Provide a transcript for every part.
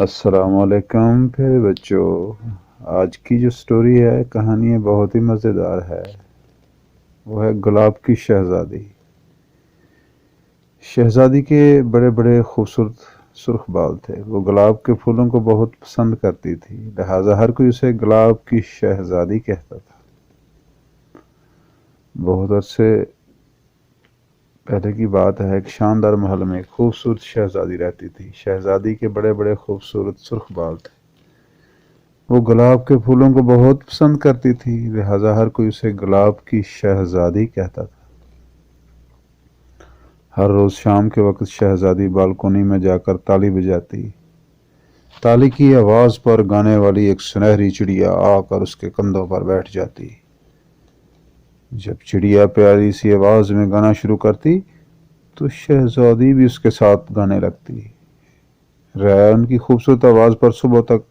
असलकम फिर बच्चों। आज की जो स्टोरी है, कहानी है, बहुत ही मज़ेदार है। वो है गुलाब की शहज़ादी। शहज़ादी के बड़े बड़े खूबसूरत सुर्ख बाल थे। वो गुलाब के फूलों को बहुत पसंद करती थी। लिहाजा हर कोई उसे गुलाब की शहज़ादी कहता था। बहुत अरसे पहले की बात है एक शानदार महल में खूबसूरत शहजादी रहती थी। शहजादी के बड़े बड़े खूबसूरत सुर्ख बाल थे। वो गुलाब के फूलों को बहुत पसंद करती थी, लिहाजा हर कोई उसे गुलाब की शहजादी कहता था। हर रोज़ शाम के वक्त शहजादी बालकोनी में जाकर ताली बजाती। ताली की आवाज़ पर गाने वाली एक सुनहरी चिड़िया आकर उसके कंधों पर बैठ जाती। जब चिड़िया प्यारी सी आवाज़ में गाना शुरू करती तो शहजादी भी उसके साथ गाने लगती। राय उनकी खूबसूरत आवाज़ पर सुबह तक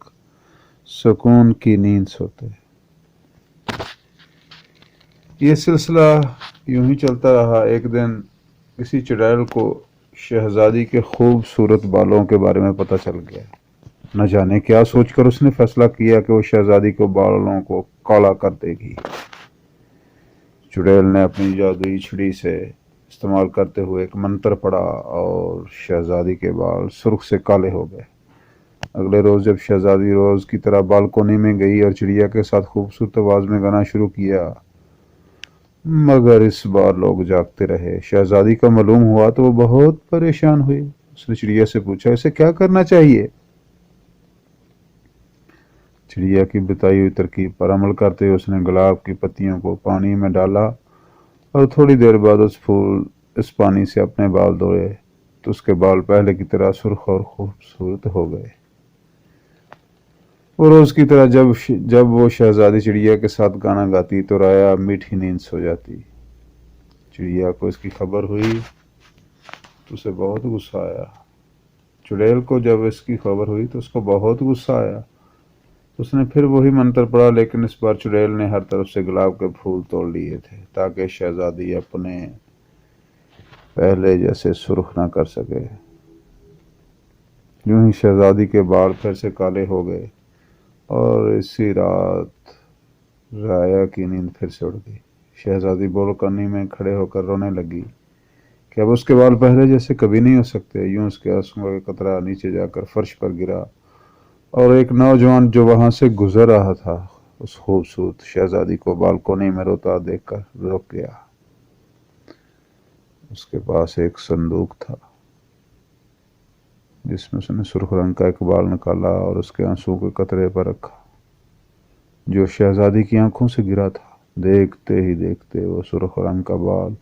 सुकून की नींद सोते। ये सिलसिला यूँ ही चलता रहा। एक दिन किसी चुड़ैल को शहजादी के खूबसूरत बालों के बारे में पता चल गया। न जाने क्या सोचकर उसने फैसला किया कि वो शहजादी को बालों को काला कर देगी। चुड़ैल ने अपनी जादुई छुड़ी से इस्तेमाल करते हुए एक मंत्र पढ़ा और शहजादी के बाल सुर्ख से काले हो गए। अगले रोज़ जब शहजादी रोज़ की तरह बालकोनी में गई और चिड़िया के साथ खूबसूरत आवाज़ में गाना शुरू किया, मगर इस बार लोग जागते रहे। शहजादी का मालूम हुआ तो वो बहुत परेशान हुई। उसने चिड़िया से पूछा इसे क्या करना चाहिए? चिड़िया की बताई हुई तरकीब पर अमल करते हुए उसने गुलाब की पत्तियों को पानी में डाला और थोड़ी देर बाद उस फूल, इस पानी से अपने बाल धोए तो उसके बाल पहले की तरह सुर्ख और खूबसूरत हो गए। और उसकी तरह जब जब वो शहजादी चिड़िया के साथ गाना गाती तो राया मीठी नींद सो जाती। चिड़िया को इसकी खबर हुई तो उसे बहुत गुस्सा आया। चुड़ैल को जब इसकी खबर हुई तो उसको बहुत गुस्सा आया। उसने फिर वही मंत्र पढ़ा, लेकिन इस बार चुड़ैल ने हर तरफ़ से गुलाब के फूल तोड़ लिए थे, ताकि शहजादी अपने पहले जैसे सुर्ख ना कर सके। यूँ ही शहजादी के बाल फिर से काले हो गए, और इसी रात राया की नींद फिर से उड़ गई। शहजादी बोल करनी में खड़े होकर रोने लगी कि अब उसके बाल पहले जैसे कभी नहीं हो सकते। यूँ उसके आंसुओं का कतरा नीचे जाकर फर्श पर गिरा और एक नौजवान जो वहाँ से गुजर रहा था, उस खूबसूरत शहजादी को बालकोनी में रोता देखकर रुक गया। उसके पास एक संदूक था, जिसमें उसने सुर्ख रंग का एक बाल निकाला और उसके आँसू के कतरे पर रखा, जो शहजादी की आँखों से गिरा था। देखते ही देखते वो सुर्ख रंग का बाल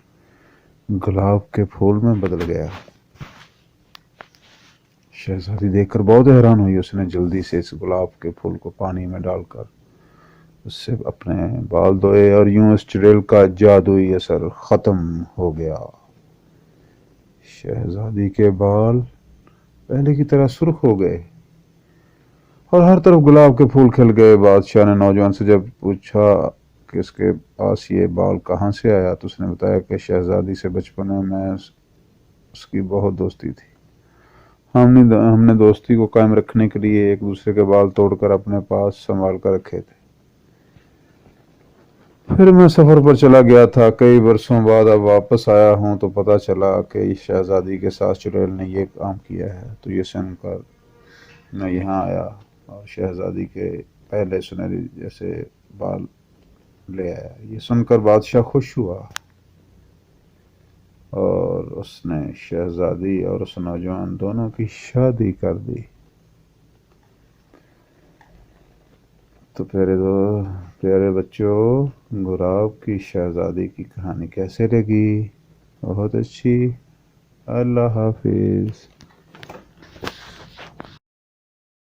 गुलाब के फूल में बदल गया। शहजादी देखकर बहुत हैरान हुई उसने जल्दी से इस गुलाब के फूल को पानी में डालकर। उससे अपने बाल धोए और यूँ इस चुड़ैल का जादुई असर ख़त्म हो गया। शहजादी के बाल पहले की तरह सुर्ख हो गए और हर तरफ़ गुलाब के फूल खिल गए। बादशाह ने नौजवान से जब पूछा कि उसके पास ये बाल कहाँ से आया तो उसने बताया कि शहजादी से बचपन में उसकी बहुत दोस्ती थी। हमने हमने दोस्ती को कायम रखने के लिए एक दूसरे के बाल तोड़कर अपने पास संभाल कर रखे थे। फिर मैं सफ़र पर चला गया था। कई वर्षों बाद अब वापस आया हूँ तो पता चला कि इस शहजादी के साथ चुड़ैल ने ये काम किया है। तो ये सुनकर मैं यहाँ आया और शहजादी के पहले सुनहरी जैसे बाल ले आया। ये सुनकर बादशाह खुश हुआ। और उसने शहजादी और उस नौजवान दोनों की शादी कर दी। तो प्यारे दो, प्यारे बच्चों गुराब की शहजादी की कहानी कैसे लगी? बहुत अच्छी। अल्लाह हाफिज़।